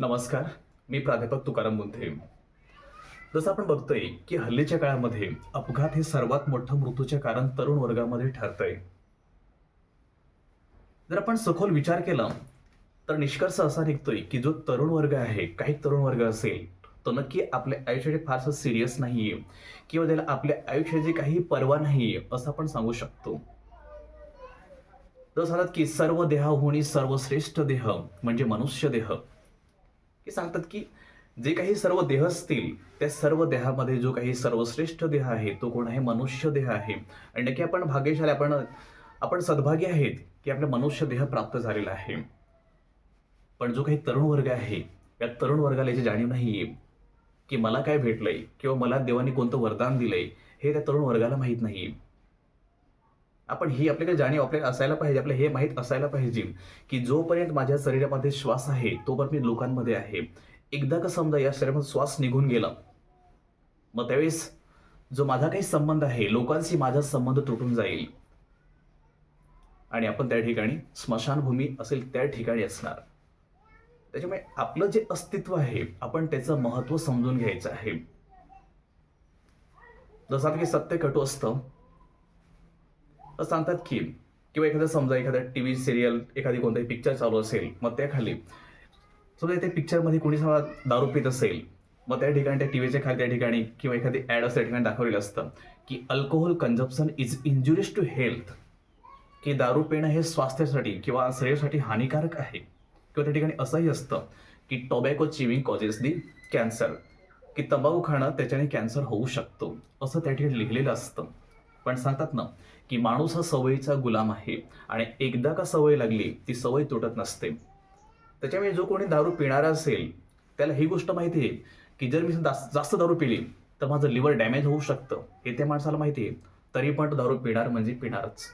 नमस्कार मी प्राध्यापक तुकाराम मुंधे जसं आपण बघतोय की हल्लीच्या काळामध्ये अपघात हे सर्वात मोठं मृत्यूचे कारण तरुण वर्गामध्ये ठरतंय. जर आपण सखोल विचार केला तर निष्कर्ष असा निघतोय की जो तरुण वर्ग आहे काही तरुण वर्ग असेल तो नक्की आपल्या आयुष्याचे फारसं सिरियस नाहीये किंवा त्याला आपल्या आयुष्याची काही पर्वा नाहीये असं आपण सांगू शकतो. जसं सांगतात की सर्व देहाहुनी सर्वश्रेष्ठ देह म्हणजे मनुष्य देह हे सांगतात की जे काही सर्व देह असतील त्या सर्व देहामध्ये जो काही सर्वश्रेष्ठ देह आहे तो कोण आहे? मनुष्य देह आहे. आणि नक्की आपण भाग्यशाली आपण आपण सद्भागी आहेत की आपला मनुष्य देह प्राप्त झालेला आहे. पण जो काही तरुण वर्ग आहे या तरुण वर्गाला याची जाणीव नाहीये की मला काय भेटलंय किंवा मला देवाने कोणतं वरदान दिलंय हे त्या तरुण वर्गाला माहीत नाहीये. आपण ही आपल्याकडे जाणीव आपल्याला असायला पाहिजे आपल्याला हे माहीत असायला पाहिजे की जोपर्यंत माझ्या शरीरामध्ये श्वास आहे तोपर्यंत मी लोकांमध्ये आहे. एकदा का समजा या शरीरामध्ये श्वास निघून गेला मग त्यावेळेस जो माझा काही संबंध आहे लोकांशी माझा संबंध तुटून जाईल. आणि आपण त्या ठिकाणी स्मशानभूमी असेल त्या ठिकाणी असणार. त्याच्यामुळे आपलं जे अस्तित्व आहे आपण त्याचं महत्त्व समजून घ्यायचं आहे. जसं की सत्य कटू असतं सांगतात की किंवा एखादं समजा एखादा टी व्ही सिरियल एखादी कोणताही पिक्चर चालू असेल मग त्याखाली समजा त्या पिक्चरमध्ये कोणी समजा दारू पित असेल मग त्या ठिकाणी त्या टी व्हीच्या खाली त्या ठिकाणी किंवा एखादी ॲड असं त्या ठिकाणी दाखवलेलं असतं की alcohol consumption is injurious to health की दारू पिणं हे स्वास्थ्यासाठी किंवा शरीरासाठी हानिकारक आहे. किंवा त्या ठिकाणी असंही असतं की tobacco chewing causes the cancer की तंबाखू खाणं त्याच्याने कॅन्सर होऊ शकतो असं त्या ठिकाणी लिहिलेलं असतं. पण सांगतात ना की माणूस हा सवयीचा गुलाम आहे आणि एकदा का सवय लागली ती सवय तुटत नसते. त्याच्यामुळे जो कोणी दारू पिणारा असेल त्याला ही गोष्ट माहिती आहे की जर मी जास्त जास्त दारू पिली तर माझं लिव्हर डॅमेज होऊ शकतं. हे त्या माणसाला माहिती आहे. तरी पण तो दारू पिणार म्हणजे पिणारच.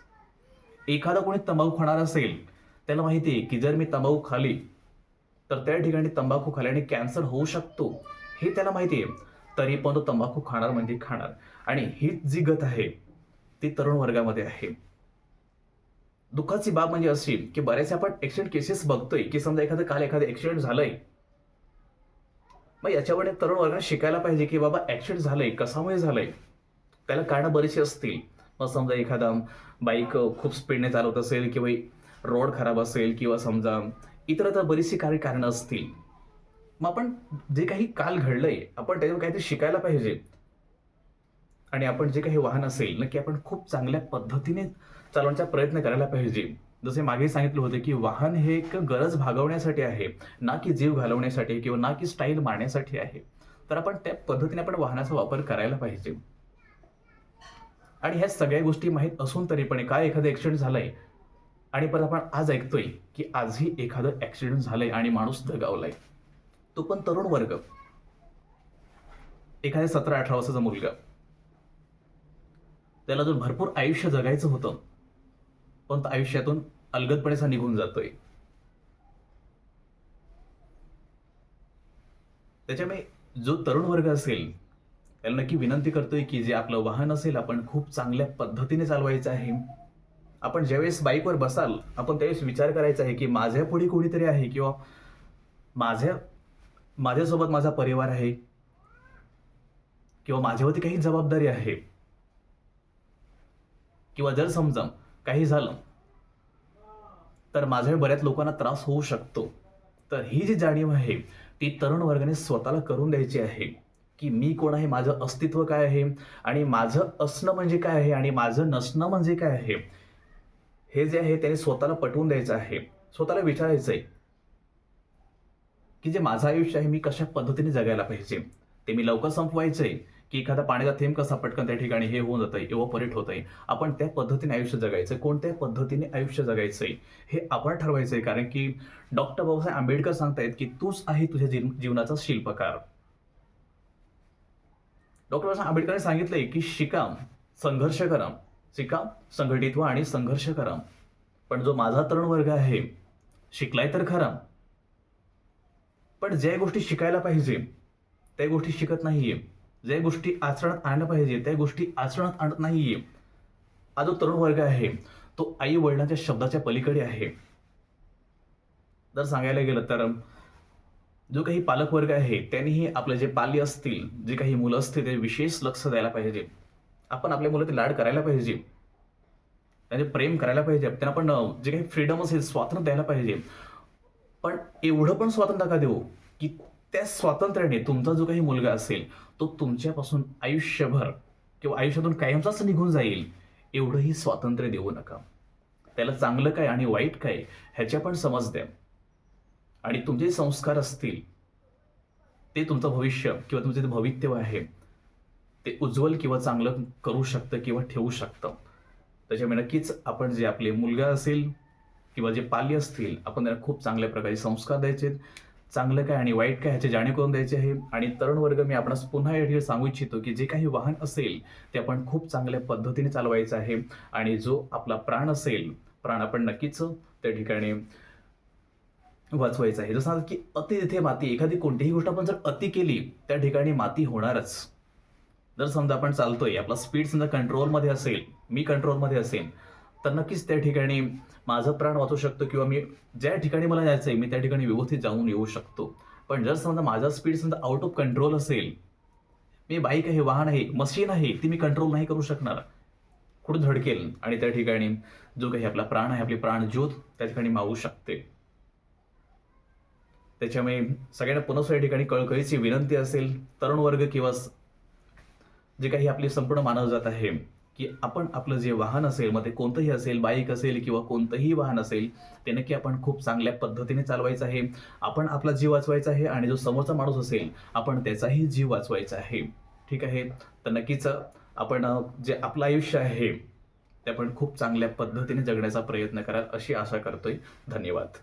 एखादा कोणी तंबाखू खाणार असेल त्याला माहिती आहे की जर मी तंबाखू खाली तर त्या ठिकाणी तंबाखू खाल्याने कॅन्सर होऊ शकतो. हे त्याला माहिती आहे. तरी पण तो तंबाखू खाणार म्हणजे खाणार. आणि हीच जी गत आहे ती तरुण वर्गामध्ये आहे. दुःखाची बाब म्हणजे अशी की बऱ्याचशा आपण ऍक्सिडेंट केसेस बघतोय की समजा एखादं काल एखादं ऍक्सिडेंट झालंय. मग याच्यावर तरुण वर्गाने शिकायला पाहिजे की बाबा ऍक्सिडेंट झालंय कशामुळे झालंय? त्याला कारणं बरीचशी असतील. मग समजा एखादा बाईक खूप स्पीडने चालवत असेल किंवा रोड खराब असेल किंवा समजा इतर तर बरीचशी काही कारणं असतील. मग आपण जे काही काल घडलंय आपण त्याच्यावर काहीतरी शिकायला पाहिजे. आणि आपण जे काही वाहन असेल नक्की आपण खूप चांगल्या पद्धतीने चालवण्याचा प्रयत्न करायला पाहिजे. जसे मागे सांगितलं होतं की वाहन हे एक गरज भागवण्यासाठी आहे ना की जीव घालवण्यासाठी किंवा ना की स्टाईल मारण्यासाठी आहे. तर आपण त्या पद्धतीने आपण वाहनाचा वापर करायला पाहिजे. आणि ह्या सगळ्या गोष्टी माहीत असून तरी पण काय एखादं ऍक्सिडेंट झालंय आणि परत आपण आज ऐकतोय की आजही एखादं ऍक्सिडेंट झालंय आणि माणूस दगावलाय. तो पण तरुण वर्ग. एखाद्या सतरा अठरा वर्षाचा मुलगा. त्याला अजून भरपूर आयुष्य जगायचं होतं. पण तो आयुष्यातून अलगदपणेचा निघून जातोय. त्याच्यामुळे जो तरुण वर्ग असेल त्याला नक्की विनंती करतोय की जे आपलं वाहन असेल आपण खूप चांगल्या पद्धतीने चालवायचं आहे. आपण ज्यावेळेस बाईकवर बसाल आपण त्यावेळेस विचार करायचा आहे की माझ्या पुढे कोणीतरी आहे किंवा माझ्या माझ्यासोबत माझा परिवार आहे किंवा माझ्यावरती काही जबाबदारी आहे. किंवा जर समजा काही झालं तर माझ्या बऱ्याच लोकांना त्रास होऊ शकतो. तर ही जी जाणीव आहे ती तरुण वर्गाने स्वतःला करून द्यायची आहे की मी कोण आहे माझं अस्तित्व काय आहे आणि माझं असणं म्हणजे काय आहे आणि माझं नसणं म्हणजे काय आहे हे जे आहे त्याने स्वतःला पटवून द्यायचं आहे. स्वतःला विचारायचं आहे की जे माझं आयुष्य आहे मी कशा पद्धतीने जगायला पाहिजे? ते मी लवकर संपवायचं आहे की एखादा पाण्याचा थेंब कसा पटकन त्या ठिकाणी हे होऊन जातंय इव्हपोरेट होत आहे आपण त्या पद्धतीने आयुष्य जगायचं कोणत्या पद्धतीने आयुष्य जगायचंय हे आपण ठरवायचं आहे कारण की डॉक्टर बाबासाहेब आंबेडकर सांगतायत की तूच आहे तुझ्या जीवनाचा शिल्पकार. डॉक्टर बाबासाहेब आंबेडकरांनी सांगितलंय की शिका संघर्ष करा शिका संघटित व्हा आणि संघर्ष करा पण जो माझा तरुण वर्ग आहे शिकलाय तर खरा. पण ज्या गोष्टी शिकायला पाहिजे त्या गोष्टी शिकत नाहीये. ज्या गोष्टी आचरणात आणल्या पाहिजे त्या गोष्टी आचरणात आणत नाहीये. हा जो तरुण वर्ग आहे. तो आई वडिलांच्या शब्दाच्या पलीकडे आहे. जर सांगायला गेलं तर जो काही पालकवर्ग आहे त्यांनीही आपले जे पाली असतील जे काही मुलं असतील ते विशेष लक्ष द्यायला पाहिजे. आपण आपल्या मुलं ते लाड करायला पाहिजे. त्यांचे प्रेम करायला पाहिजे. त्यांना पण जे काही फ्रीडम असेल स्वातंत्र्य द्यायला पाहिजे. पण एवढं पण स्वातंत्र्य का देऊ की त्या स्वातंत्र्याने तुमचा जो काही मुलगा असेल तो तुमच्यापासून आयुष्यभर किंवा आयुष्यातून कायमचाच निघून जाईल एवढंही स्वातंत्र्य देऊ नका. त्याला चांगलं काय आणि वाईट काय ह्याच्या पण समज द्या. आणि तुमचे संस्कार असतील ते तुमचं भविष्य किंवा तुमचे जे भवितव्य आहे ते उज्ज्वल किंवा चांगलं करू शकतं किंवा ठेवू शकतं. त्याच्यामुळे नक्कीच आपण जे आपले मुलगा असेल किंवा जे पाल्य असतील आपण त्यांना खूप चांगल्या प्रकारे संस्कार द्यायचे चांगलं काय आणि वाईट काय ह्याची जाणीव करून द्यायची आहे? आणि तरुण वर्ग मी आपणास पुन्हा या ठिकाणी सांगू इच्छितो की जे काही वाहन असेल ते आपण खूप चांगल्या पद्धतीने चालवायचं आहे. आणि जो आपला प्राण असेल प्राण आपण नक्कीच त्या ठिकाणी वाचवायचं आहे. जसं की अति तिथे माती एखादी कोणतीही गोष्ट आपण जर अति केली त्या ठिकाणी माती होणारच. जर समजा आपण चालतोय आपला स्पीड समजा कंट्रोलमध्ये असेल मी कंट्रोलमध्ये असेल तर नक्कीच त्या ठिकाणी माझं प्राण वाचू शकतो किंवा मी ज्या ठिकाणी मला जायचं आहे मी त्या ठिकाणी व्यवस्थित जाऊन येऊ शकतो. पण जर समजा माझा स्पीड समजा आउट ऑफ कंट्रोल असेल मी बाईक आहे वाहन आहे मशीन आहे ती मी कंट्रोल नाही करू शकणार. कुठं धडकेल? आणि त्या ठिकाणी जो काही आपला प्राण आहे आपली प्राण ज्योत त्या ठिकाणी मावू शकते. त्याच्यामुळे सगळ्यांना पुन्हा या ठिकाणी कळकळीची विनंती असेल तरुण वर्ग किंवा जे काही आपली संपूर्ण मानव जात आहे की आपण आपलं जे वाहन असेल मग ते कोणतंही असेल बाईक असेल किंवा कोणतंही वाहन असेल ते नक्की आपण खूप चांगल्या पद्धतीने चालवायचं आहे. आपण आपला जीव वाचवायचा आहे आणि जो समोरचा माणूस असेल आपण त्याचाही जीव वाचवायचा आहे. ठीक आहे? तर नक्कीच आपण जे आपलं आयुष्य आहे ते आपण खूप चांगल्या पद्धतीने जगण्याचा प्रयत्न कराल अशी आशा करतोय. धन्यवाद.